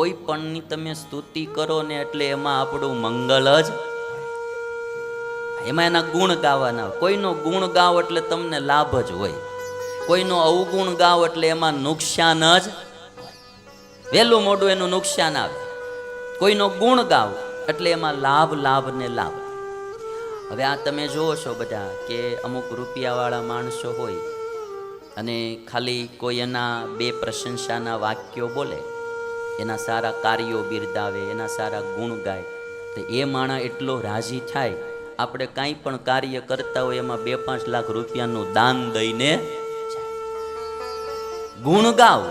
કોઈ પણની તમે સ્તુતિ કરો ને એટલે એમાં આપણું મંગલ જ એમાં એના ગુણ ગાવાના. કોઈનો ગુણ ગાવ એટલે તમને લાભ જ હોય. કોઈનો અવગુણ ગાવ એટલે એમાં નુકસાન જ વહેલું મોડું એનું નુકસાન આવે. કોઈનો ગુણ ગાવ એટલે એમાં લાભ લાભ ને લાભ. હવે આ તમે જુઓ છો બધા કે અમુક રૂપિયાવાળા માણસો હોય અને ખાલી કોઈ એના બે પ્રશંસાના વાક્યો બોલે. એના સારા કાર્યો બિરદાવે, એના સારા ગુણ ગાય. તો એ માણા એટલો રાજી થાય, આપણે કાંઈ પણ કાર્ય કરતા હોય એમાં બે પાંચ લાખ રૂપિયાનું દાન દઈને ગુણ ગાવ,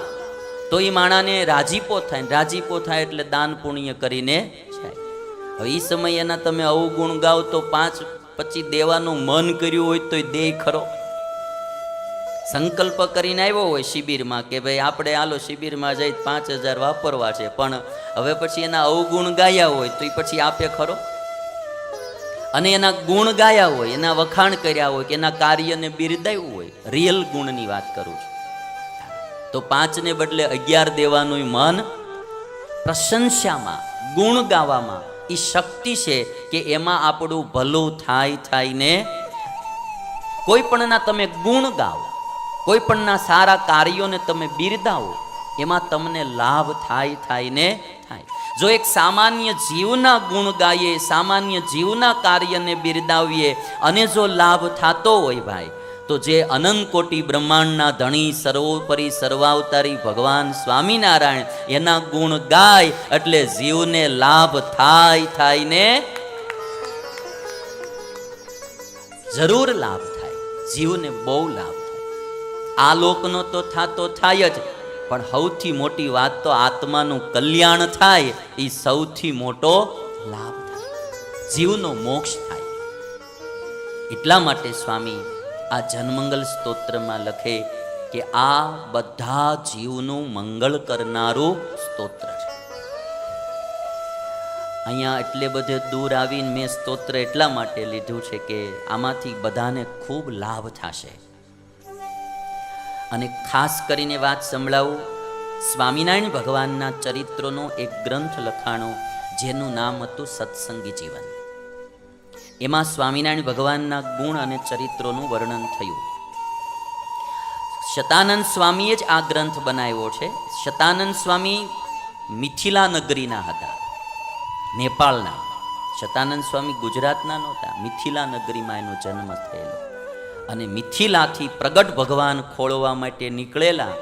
તો એ માણાને રાજીપો થાય રાજીપો થાય એટલે દાન પુણ્ય કરીને જાય. હવે એ સમયે એના તમે અવગુણ ગાવ તો પાંચ પછી દેવાનું મન કર્યું હોય તો દે ખરો. સંકલ્પ કરીને આવ્યો હોય શિબિરમાં કે ભાઈ આપણે આલો શિબિરમાં જઈ પાંચ હજાર વાપરવા છે, પણ હવે પછી એના અવગુણ ગાયા હોય તો એ પછી આપે ખરો? અને એના ગુણ ગાયા હોય, એના વખાણ કર્યા હોય કે એના કાર્યને બિરદાવ્યું હોય રિયલ ગુણની વાત કરું છું. તો પાંચને બદલે અગિયાર દેવાનું મન પ્રશંસામાં, ગુણ ગાવામાં એ શક્તિ છે કે એમાં આપણું ભલું થાય થાય ને કોઈ પણના તમે ગુણ ગાઓ. કોઈ પણના સારા કાર્યોને તમે બિરદાવો, એમાં તમને લાભ થાય થાય ને થાય. જો એક સામાન્ય જીવના ગુણ ગાઈએ, સામાન્ય જીવના કાર્યને બિરદાવીએ, અને જો લાભ થતો હોય ભાઈ, તો જે અનંત કોટી બ્રહ્માંડના ધણી સર્વોપરી સર્વાવતારી ભગવાન સ્વામિનારાયણ, એના ગુણ ગાય એટલે જીવને લાભ થાય થાય ને જરૂર લાભ થાય. જીવને બહુ લાભ આ લોકનો તો થતો થાય જ. પણ સૌથી મોટી વાત તો આત્માનું કલ્યાણ થાય, એ સૌથી મોટો લાભ થાય. જીવનો મોક્ષ થાય. એટલા માટે સ્વામી, આ જનમંગલ સ્તોત્રમાં લખે કે આ બધા જીવનું મંગળ કરનારું સ્તોત્ર છે. અહીંયા એટલે બધે દૂર આવીને મેં સ્તોત્ર એટલા માટે લીધું છે કે આમાંથી બધાને ખૂબ લાભ થશે. અને ખાસ કરીને વાત સંભળાવું, સ્વામિનારાયણ ભગવાનના ચરિત્રોનો એક ગ્રંથ લખાણો, જેનું નામ હતું સત્સંગી જીવન. એમાં સ્વામિનારાયણ ભગવાનના ગુણ અને ચરિત્રોનું વર્ણન થયું. શતાનંદ સ્વામીએ જ આ ગ્રંથ બનાવ્યો છે. શતાનંદ સ્વામી મિથિલા નગરીના હતા, નેપાળના. શતાનંદ સ્વામી ગુજરાતના નહોતા, મિથિલા નગરીમાં એનો જન્મ થયેલો. અને મિથિલાથી પ્રગટ ભગવાન ખોળવા માટે નીકળેલા,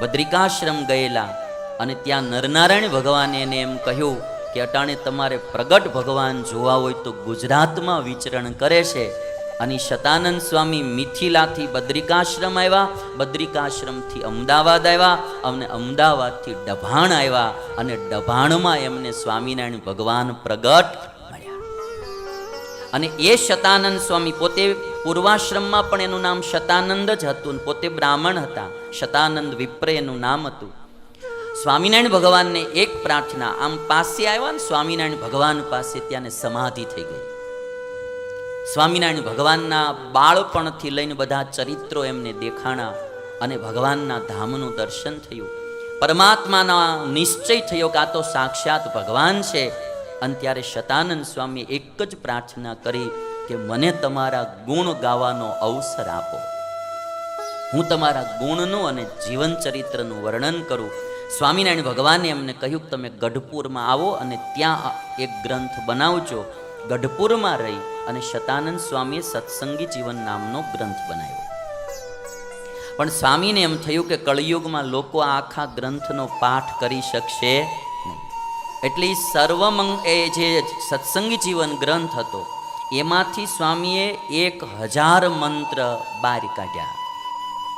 બદ્રિકાશ્રમ ગયેલા અને ત્યાં નરનારાયણ ભગવાને એને એમ કહ્યું કે અટાણે તમારે પ્રગટ ભગવાન જોવા હોય તો ગુજરાતમાં વિચરણ કરે છે. અને શતાનંદ સ્વામી મિથિલાથી બદ્રિકાશ્રમ આવ્યા, બદ્રિકાશ્રમથી અમદાવાદ આવ્યા, અને અમદાવાદથી ડભાણ આવ્યા અને ડભાણમાં એમને સ્વામિનારાયણ ભગવાન પ્રગટ મળ્યા. અને એ શતાનંદ સ્વામી પોતે પૂર્વાશ્રમમાં પણ એનું નામ શતાનંદ જ હતું પોતે બ્રાહ્મણ હતા. શતાનંદ વિપ્ર એનું નામ હતું. સ્વામિનારાયણ ભગવાનને એક પ્રાર્થના, આમ પાસે આવ્યા ને સ્વામિનારાયણ ભગવાન પાસે ત્યાંને સમાધિ થઈ ગઈ. સ્વામિનારાયણ ભગવાનના બાળપણથી લઈને બધા ચરિત્રો એમને દેખાણા અને ભગવાનના ધામનું દર્શન થયું. પરમાત્માના નિશ્ચય થયો કે આ તો સાક્ષાત ભગવાન છે. અને ત્યારે શતાનંદ સ્વામી એક જ પ્રાર્થના કરી કે મને તમારા ગુણ ગાવાનો અવસર આપો. હું તમારા ગુણનું અને જીવન ચરિત્રનું વર્ણન કરું. સ્વામિનારાયણ ભગવાને એમને કહ્યું કે તમે ગઢપુરમાં આવો અને ત્યાં એક ગ્રંથ બનાવજો. ગઢપુરમાં રહી અને શતાનંદ સ્વામીએ સત્સંગી જીવન નામનો ગ્રંથ બનાવ્યો. પણ સ્વામીને એમ થયું કે કળિયુગમાં લોકો આખા ગ્રંથનો પાઠ કરી શકશે એટલે સર્વમંગ એ જે સત્સંગી જીવન ગ્રંથ હતો એમાંથી સ્વામીએ એક હજાર મંત્ર બહાર કાઢ્યા.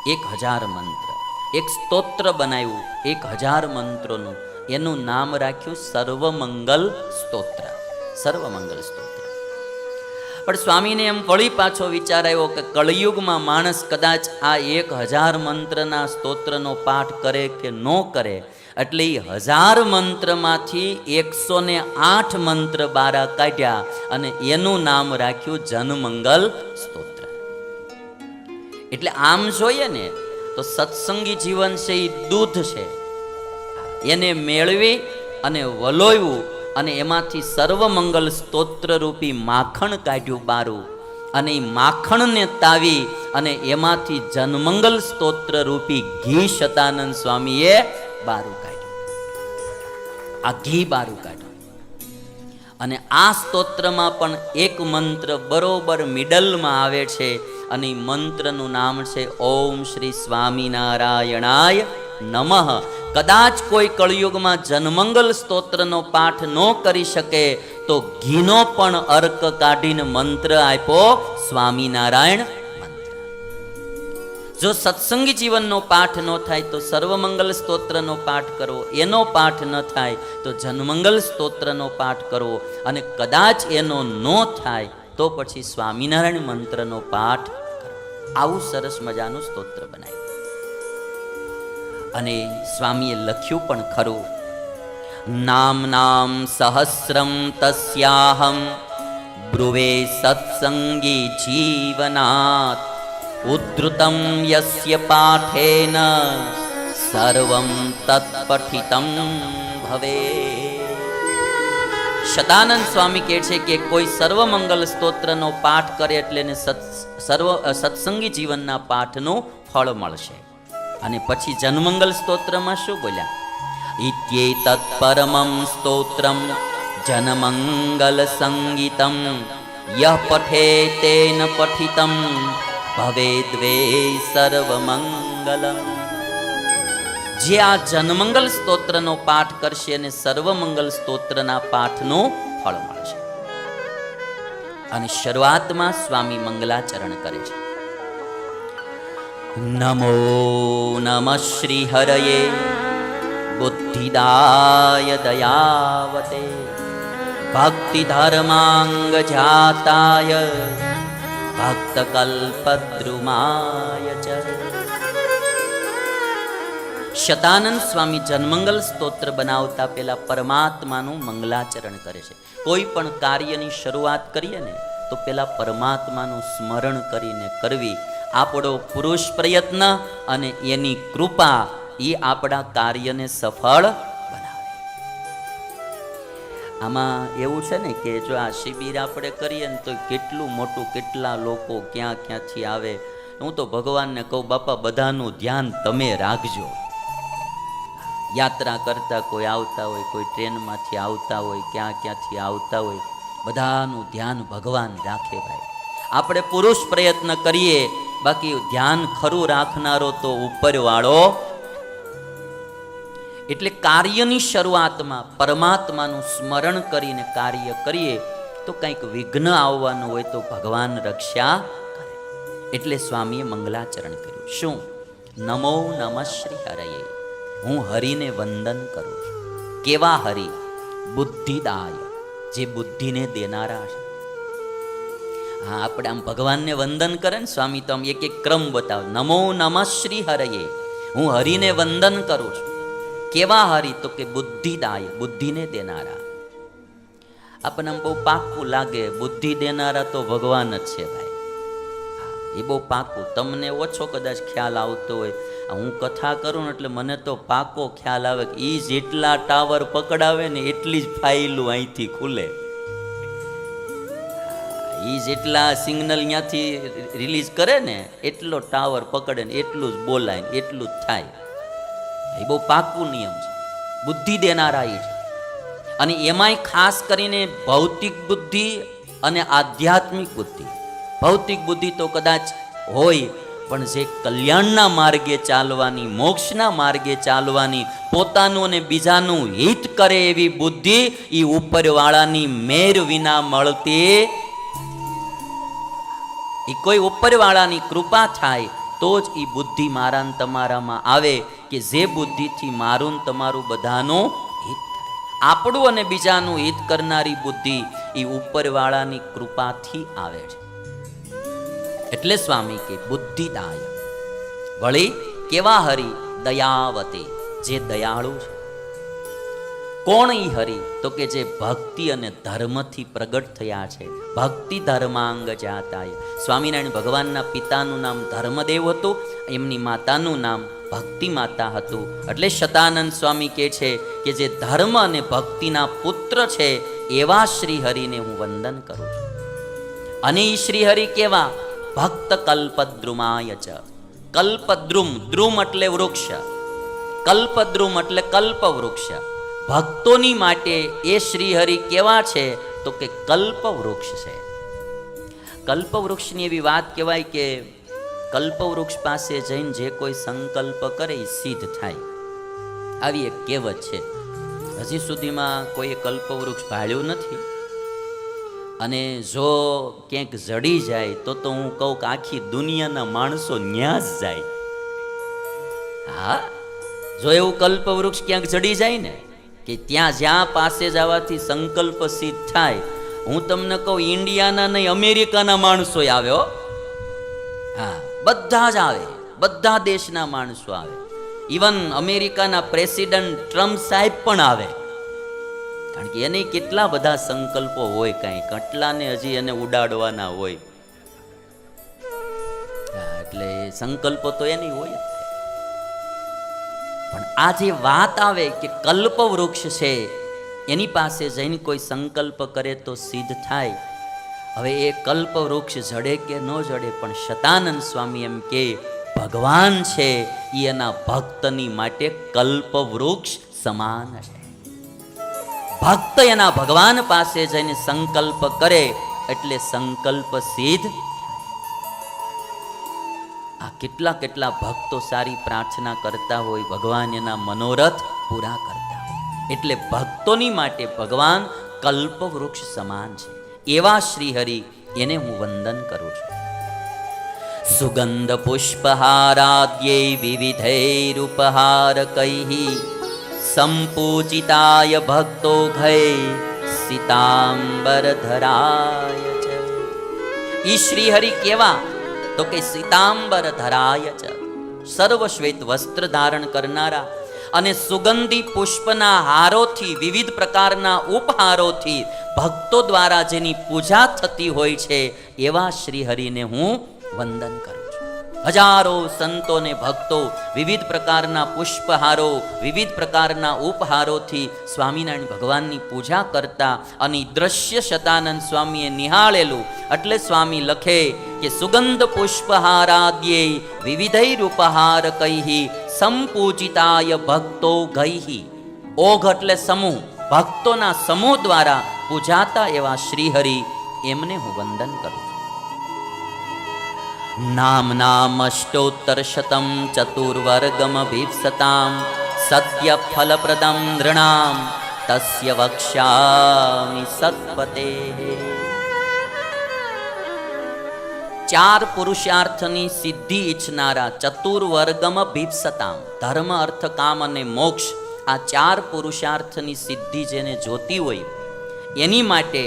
એક હજાર મંત્ર. એક સ્તોત્ર બનાવ્યું. એક હજાર મંત્રોનું. એનું નામ રાખ્યું સર્વમંગલ સ્તોત્ર. સર્વમંગલ સ્તોત્ર. પણ સ્વામીને એમ વળી પાછો વિચાર આવ્યો કે કળિયુગમાં માણસ કદાચ આ એક હજાર મંત્રના સ્તોત્રનો પાઠ કરે કે ન કરે એટલે હજાર મંત્રમાંથી એકસો ને આઠ મંત્ર બારા કાઢ્યા અને એનું નામ રાખ્યું જનમંગલ સ્તોત્ર. એટલે આમ જોઈએ ને, તો સત્સંગી જીવન છે એ દૂધ છે. એને મેળવી અને વલોયવું અને એમાંથી સર્વમંગલ સ્તોત્ર રૂપી માખણ કાઢ્યું બારું. અને એ માખણને તાવી અને એમાંથી જનમંગલ સ્તોત્ર રૂપી ઘી શતાનંદ સ્વામીએ બારું કાઢ્યું. આ ઘી બારું કાઢ્યું. અને આ સ્તોત્રમાં પણ એક મંત્ર બરોબર મિડલમાં આવે છે અને મંત્રનું નામ છે ઓમ શ્રી સ્વામિનારાયણાય નમઃ. કદાચ કોઈ કળિયુગમાં જનમંગલ સ્તોત્રનો પાઠ ન કરી શકે તો ઘીનો પણ અર્ક કાઢીને મંત્ર આપ્યો સ્વામિનારાયણ જો સત્સંગી જીવનનો પાઠ ન થાય તો સર્વમંગલ સ્તોત્રનો પાઠ કરવો. એનો પાઠ ન થાય તો જનમંગલ સ્તોત્રનો પાઠ કરવો. અને કદાચ એનો ન થાય તો પછી સ્વામિનારાયણ મંત્રનો પાઠ આવું સરસ મજાનું સ્તોત્ર બનાવ્યું. અને સ્વામીએ લખ્યું પણ ખરું. નામ નામ સહસ્રમ તસ્યાહમ. બ્રુવે સત્સંગી જીવનાત. ઉદ્ધૃતમ યસ્ય પાઠેન સર્વમ તત્પઠિતમ ભવે શતાનંદ સ્વામી કહે છે કે કોઈ સર્વમંગલ સ્તોત્રનો પાઠ કરે એટલે એને સર્વ સત્સંગી જીવનના પાઠનું ફળ મળશે। અને પછી જનમંગલ સ્તોત્રમાં શું બોલ્યા? ઇત્યેતત પરમં સ્તોત્રમ જનમંગલ સંગીતમ યહ પઠે તેન પઠિતમ ભવેદ્વે સર્વમંગલમ જે આ જનમંગલ સ્તોત્રનો પાઠ કરશે અને સર્વમંગલ સ્તોત્રના પાઠનો ફળ મળશે અને શરૂઆતમાં સ્વામી મંગલાચરણ કરે છે નમો નમ શ્રી હરયે બુદ્ધિદાય દયાવતે ભક્તિ ધર્માંગ જાતાય ભક્ત કલ્પદ્રુમાય ચ શતાનંદ સ્વામી જન્મંગલ સ્તોત્ર બનાવતા પહેલા પરમાત્માનું મંગલાચરણ કરે છે કોઈ પણ કાર્યની શરૂઆત કરીએ ને તો પહેલા પરમાત્માનું સ્મરણ કરીને કરવી આપણો પુરુષ પ્રયત્ન અને એની કૃપા એ આપણા કાર્યને સફળ આમાં એવું છે ને કે જો આ શિબિર આપણે કરીએ ને તો કેટલું મોટું કેટલા લોકો ક્યાં ક્યાંથી આવે? હું તો ભગવાનને કહું, બાપા, બધાનું ધ્યાન તમે રાખજો. યાત્રા કરતા કોઈ આવતા હોય, કોઈ ટ્રેનમાંથી આવતા હોય, ક્યાં ક્યાંથી આવતા હોય, બધાનું ધ્યાન ભગવાન રાખે ભાઈ. આપણે પુરુષ પ્રયત્ન કરીએ, બાકી ધ્યાન ખરું રાખનારો તો ઉપરવાળો એટલે કાર્યની શરૂઆતમાં પરમાત્માનું સ્મરણ કરીને કાર્ય કરીએ, તો કંઈક વિઘ્ન આવવાનું હોય તો ભગવાન રક્ષા કરે. એટલે સ્વામીએ મંગલાચરણ કર્યું. શું? નમો નમ શ્રી હરયે. હું હરિને વંદન કરું છું. કેવા હરિ? બુદ્ધિદાય. જે બુદ્ધિને દેનારા છે. હા, આપણે આમ ભગવાનને વંદન કરે ને, સ્વામી, તો આમ એક એક ક્રમ બતાવે. નમો નમ શ્રી હરયે. હું હરિને વંદન કરું છું. કેવા હરી તો કે બુદ્ધિદાય બુદ્ધિને દેનારા. આપણને બહુ પાક્કું લાગે, બુદ્ધિ દેનારા તો ભગવાન જ છે ભાઈ. એ બહુ પાક્કું તમને ઓછો કદાચ ખ્યાલ આવતો હોય. હું કથા કરું ને એટલે મને તો પાકો ખ્યાલ આવે કે એ જેટલા ટાવર પકડાવે ને એટલી જ ફાઇલું અહીંથી ખુલે. એ જેટલા સિગ્નલ ત્યાંથી રિલીઝ કરે ને, એટલો ટાવર પકડે ને, એટલું જ બોલાય એટલું જ થાય. એ બહુ પાકું નિયમ છે. બુદ્ધિ દેનારા એ છે. અને એમાંય ખાસ કરીને ભૌતિક બુદ્ધિ અને આધ્યાત્મિક બુદ્ધિ. ભૌતિક બુદ્ધિ તો કદાચ હોય, પણ જે કલ્યાણના માર્ગે ચાલવાની, મોક્ષના માર્ગે ચાલવાની, પોતાનું અને બીજાનું હિત કરે એવી બુદ્ધિ એ ઉપરવાળાની મેર વિના મળતી એ કોઈ ઉપરવાળાની કૃપા થાય, તો જ એ બુદ્ધિ મારા તમારામાં આવે. કે જે બુદ્ધિથી મારું તમારું બધાનું હિત આપણું અને બીજાનું હિત કરનારી બુદ્ધિ એ ઉપરવાળાની કૃપાથી આવે છે. એટલે સ્વામી કે બુદ્ધિદાય. વળી કેવા હરિ દયાવતે, જે દયાળુ છે. કોણ ઈ હરિ? તો કે જે ભક્તિ અને ધર્મથી પ્રગટ થયા છે. ભક્તિ ધર્માંગ જાતાય. સ્વામિનારાયણ ભગવાનના પિતાનું નામ ધર્મદેવ હતું, એમની માતાનું નામ ભક્તિ માતા હતું. એટલે શતાનંદ સ્વામી કહે છે કે જે ધર્મ અને ભક્તિના પુત્ર છે, એવા શ્રી હરિને હું વંદન કરું છું. અને ઈ શ્રી હરિ કેવા? ભક્ત કલ્પદ્રુમાય ચ. કલ્પદ્રુમ, દ્રુમ એટલે વૃક્ષ. કલ્પદ્રુમ એટલે કલ્પ વૃક્ષ ભક્તોની માટે એ શ્રીહરિ કેવા છે? તો કે કલ્પવૃક્ષ છે. કલ્પવૃક્ષની એવી વાત કહેવાય કે કલ્પવૃક્ષ પાસે જઈને જે કોઈ સંકલ્પ કરે સિદ્ધ થાય. આવી એક કહેવત છે. હજી સુધીમાં કોઈએ કલ્પવૃક્ષ ભાળ્યું નથી. અને જો ક્યાંક જડી જાય તો તો હું કહું કે આખી દુનિયાના માણસો ન્યાસ જાય. હા? જો એવું કલ્પવૃક્ષ ક્યાંક જડી જાય ને કે ત્યાં જ્યાં પાસે જવાથી સંકલ્પ સિદ્ધ થાય, હું તમને કહું, ઇન્ડિયાના નહીં, અમેરિકાના માણસો આવ્યો હા. બધા જ આવે, બધા દેશના માણસો આવે. ઇવન અમેરિકાના પ્રેસિડન્ટ ટ્રમ્પ સાહેબ પણ આવે. કારણ કે એને કેટલા બધા સંકલ્પો હોય કાંઈ, કેટલાને હજી એને ઉડાડવાના હોય. એટલે સંકલ્પો તો એની હોય. પણ આ જે વાત આવે કે કલ્પ વૃક્ષ છે, એની પાસે જઈને કોઈ સંકલ્પ કરે તો સિદ્ધ થાય. હવે એ કલ્પ વૃક્ષ જડે કે ન જડે, પણ શતાનંદ સ્વામી એમ કે, ભગવાન છે એ એના ભક્તની માટે કલ્પ વૃક્ષ સમાન છે. ભક્ત એના ભગવાન પાસે જઈને સંકલ્પ કરે, એટલે સંકલ્પ સિદ્ધ કેટલા કેટલા ભક્તો સારી પ્રાર્થના કરતા હોય, ભગવાન એના મનોરથ પૂરા કરતા હોય. એટલે ભક્તોની માટે ભગવાન કલ્પવૃક્ષ સમાન છે. એવા શ્રી હરિ એને હું વંદન કરું છું. સુગંધ પુષ્પહારાદ્યૈ વિવિધૈરુપહાર કૈ સંપૂજિતાય ભક્તો ઘય સીતાંબર ધરાય છે. ઈ શ્રી હરિ કેવા તો કે સીતાંબર ધરાય છે સર્વશ્વેત વસ્ત્ર ધારણ કરનારા અને સુગંધી પુષ્પના હારોથી, વિવિધ પ્રકારના ઉપહારોથી ભક્તો દ્વારા જેની પૂજા થતી હોય છે, એવા શ્રી હરિને હું વંદન કરું હજારો સંતો ને ભક્તો વિવિધ પ્રકારના પુષ્પહારો, વિવિધ પ્રકારના ઉપહારોથી સ્વામિનારાયણ ભગવાનની પૂજા કરતા અને દ્રશ્ય શતાનંદ સ્વામીએ નિહાળેલું. એટલે સ્વામી લખે કે, સુગંધ પુષ્પહારાદ્યે વિવિધૈરુપહાર કૈહી સંપૂજિતાય ભક્તો ગૈહી ઓઘ એટલે સમૂહ. ભક્તોના સમૂહ દ્વારા પૂજાતા એવા શ્રીહરિ, એમને હું વંદન કરું છું. ચતુર્વર્ગમભીપ્સતામ સત્ય ફલપ્રદમ નૃણામ તસ્ય વક્ષ્યામિ સત્પતે ચાર પુરુષાર્થની સિદ્ધિ ઈચ્છનારા ચતુર્વર્ગમ ભીપ્સતામ ધર્મ અર્થ કામ અને મોક્ષ આ ચાર પુરુષાર્થની સિદ્ધિ જેને જોતી હોય એની માટે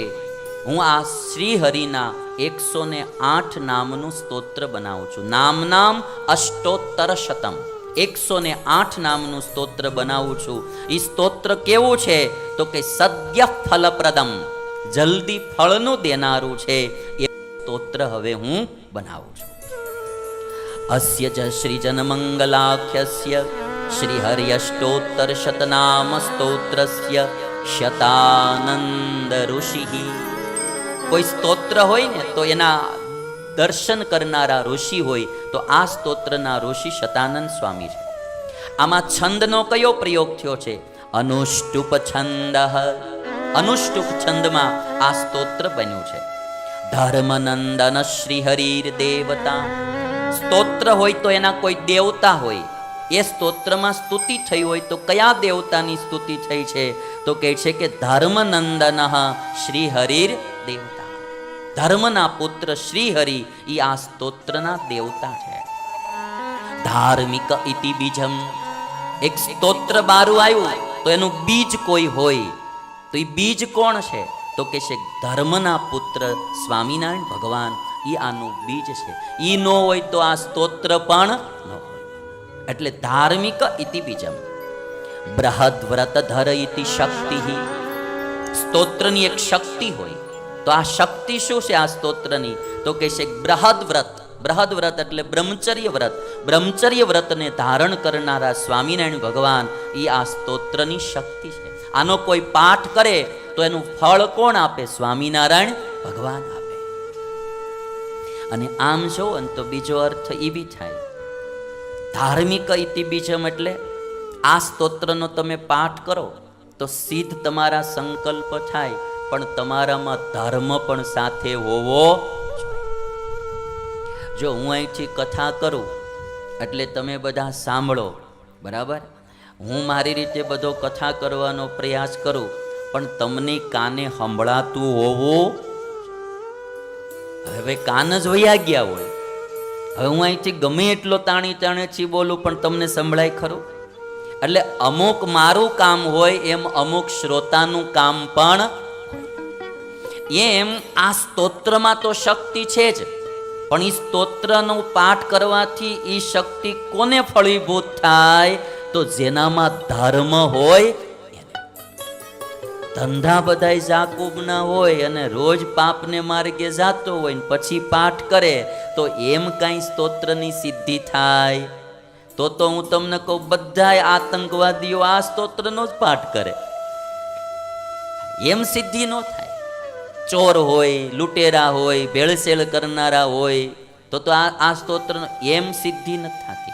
હું આ શ્રી હરિના એકસો ને આઠ નામનું સ્તોત્ર બનાવું છું. નામ નામ અષ્ટોત્તર શતમ એકસો ને આઠ નામનું સ્તોત્ર બનાવું છું. એ સ્તોત્ર કેવું છે? તો કે સદ્ય ફલપ્રદમ. જલ્દી ફળનું દેનારું છે. એ સ્તોત્ર હવે હું બનાવું છું. અસ્ય જ શ્રીજનમંગલાખ્યસ્ય શતનામ સ્તોત્રસ્ય શતાનંદ ઋષિ. કોઈ સ્તોત્ર હોય ને, તો એના દર્શન કરનારા ઋષિ હોય, તો આ સ્તોત્રના ઋષિ શતાનંદ સ્વામી છે. આમાં છંદનો કયો પ્રયોગ થયો છે? અનુષ્ટુપ છંદ. અનુષ્ટુપ છંદમાં આ સ્તોત્ર બન્યું છે. ધર્મનંદન શ્રી હરિર દેવતા. સ્તોત્ર હોય તો એના કોઈ દેવતા હોય. એ સ્તોત્રમાં સ્તુતિ થઈ હોય તો કયા દેવતાની સ્તુતિ થઈ છે? તો કહે છે કે ધર્મનંદન શ્રી હરિર દેવતા. ધર્મના પુત્ર શ્રી હરિ એ આ સ્તોત્રના દેવતા છે. ધાર્મિક ઇતિ બીજમ એક સ્તોત્ર બારું આવ્યું તો એનું બીજ કોઈ હોય, તો એ બીજ કોણ છે? તો કે છે ધર્મના પુત્ર સ્વામિનારાયણ ભગવાન એ આનું બીજ છે. એ ન હોય તો આ સ્તોત્ર પણ ન હોય. એટલે ધાર્મિક ઇતિ બીજમ બૃહદ વ્રત ધર ઇતિ શક્તિ સ્તોત્રની એક શક્તિ હોય. તો આ શક્તિ શું છે આ સ્તોત્રની? તો કહે છે બૃહદ વ્રત. બૃહદ વ્રત એટલે બ્રહ્મચર્ય વ્રત. બ્રહ્મચર્ય વ્રતને ધારણ કરનારા સ્વામિનારાયણ ભગવાન એ આ સ્તોત્રની શક્તિ છે. આનો કોઈ પાઠ કરે તો એનું ફળ કોણ આપે? સ્વામિનારાયણ ભગવાન આપે. અને આમ જો તો બીજો અર્થ એ બી થાય. ધાર્મિક ઇતિ બીજમ એટલે આ સ્તોત્રનો તમે પાઠ કરો તો સિદ્ધ તમારા સંકલ્પ થાય. પણ તમારામાં ધર્મ પણ સાથે હોવો જો હું અહીંથી કથા કરું, એટલે તમે બધા સાંભળો, બરાબર? હું મારી રીતે બધો કથા કરવાનો પ્રયાસ કરું, પણ તમને કાને સંભળાતું હોવું? હવે કાન જ વયા ગયા હોય. હવે હું અહીંથી ગમે એટલો તાણી તાણેથી બોલું, પણ તમને સંભળાય ખરું? એટલે અમુક મારું કામ હોય એમ અમુક શ્રોતાનું કામ પણ. એમ આ સ્તોત્રમાં તો શક્તિ છે જ. પણ એ સ્તોત્રનો પાઠ કરવાથી એ શક્તિ કોને ફળીભૂત થાય? તો જેનામાં ધર્મ હોય ધંધા બધાય જાકૂબના હોય અને રોજ પાપને માર્ગે જાતો હોય ને પછી પાઠ કરે, તો એમ કાંઈ સ્તોત્રની સિદ્ધિ થાય. તો તો હું તમને કહું, બધાય આતંકવાદીઓ આ સ્તોત્રનો જ પાઠ કરે. એમ સિદ્ધિ ન થાય. ચોર હોય, લૂંટેરા હોય, ભેળસેળ કરનારા હોય, તો તો આ આ સ્તોત્ર એમ સિદ્ધિ નથી થતી.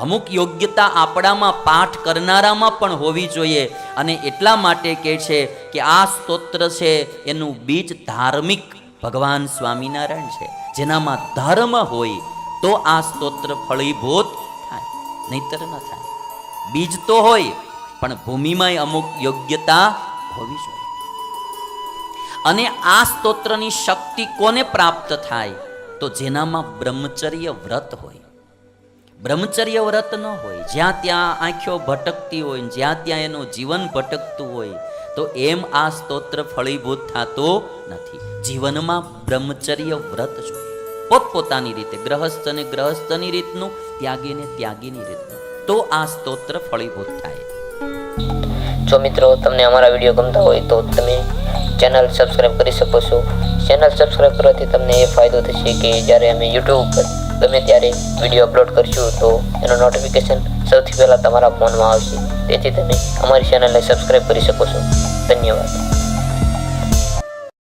અમુક યોગ્યતા આપણામાં પાઠ કરનારામાં પણ હોવી જોઈએ અને એટલા માટે કહે છે કે આ સ્તોત્ર છે એનું બીજ ધાર્મિક ભગવાન સ્વામિનારાયણ છે. જેનામાં ધર્મ હોય તો આ સ્તોત્ર ફળીભૂત થાય, નહીતર ન થાય. બીજ તો હોય, પણ ભૂમિમાં અમુક યોગ્યતા હોવી જોઈએ. અને આ સ્તોત્રની શક્તિ કોને પ્રાપ્ત થાય? તો જેનામાં બ્રહ્મચર્ય વ્રત હોય. બ્રહ્મચર્ય વ્રત ન હોય. જ્યાં ત્યાં આંખો ભટકતી હોય, જ્યાં ત્યાં એનું જીવન ભટકતું હોય, તો એમ આ સ્તોત્ર ફળીભૂત થતો નથી. જીવનમાં બ્રહ્મચર્ય વ્રત જોઈએ પોતપોતાની રીતે, ગ્રહસ્થ અને ગ્રહસ્થની રીતનું, ત્યાગીને ત્યાગીની રીતનું. તો આ સ્તોત્ર ફળીભૂત થાય. જો મિત્રો, તમને અમારા વીડિયો ગમતા હોય તો તમે ચેનલ સબસ્ક્રાઇબ કરી શકો છો. ચેનલ સબસ્ક્રાઇબ કરવાથી તમને એ ફાયદો થશે કે જ્યારે અમે યુટ્યુબ ઉપર ગમે ત્યારે વીડિયો અપલોડ કરશું, તો એનું નોટિફિકેશન સૌથી પહેલાં તમારા ફોનમાં આવશે. તેથી તમે અમારી ચેનલને સબસ્ક્રાઇબ કરી શકો છો. ધન્યવાદ.